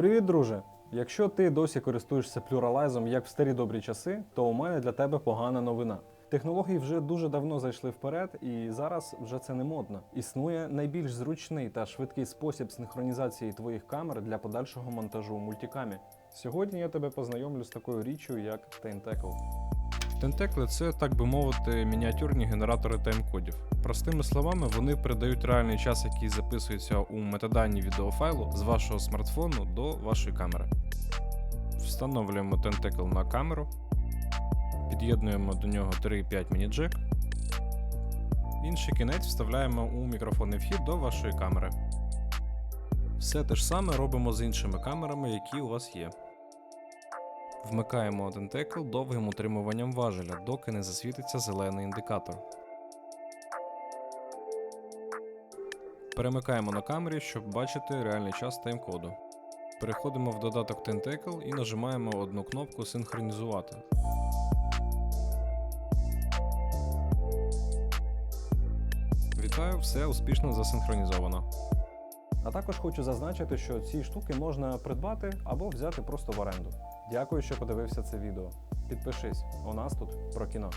Привіт, друже! Якщо ти досі користуєшся плюралайзом як в старі добрі часи, то у мене для тебе погана новина. Технології вже дуже давно зайшли вперед, і зараз вже це не модно. Існує найбільш зручний та швидкий спосіб синхронізації твоїх камер для подальшого монтажу у мультикамі. Сьогодні я тебе познайомлю з такою річчю, як Tentacle. Тентекли це, так би мовити, мініатюрні генератори таймкодів. Простими словами, вони передають реальний час, який записується у метаданні відеофайлу з вашого смартфону до вашої камери. Встановлюємо тентекл на камеру, під'єднуємо до нього 3.5 міні-джек. Інший кінець вставляємо у мікрофонний вхід до вашої камери. Все те ж саме робимо з іншими камерами, які у вас є. Вмикаємо тентекл довгим утримуванням важеля, доки не засвітиться зелений індикатор. Перемикаємо на камері, щоб бачити реальний час таймкоду. Переходимо в додаток Tentacle і нажимаємо одну кнопку Синхронізувати. Вітаю, все успішно засинхронізовано. А також хочу зазначити, що ці штуки можна придбати або взяти просто в оренду. Дякую, що подивився це відео. Підпишись, у нас тут про кіно.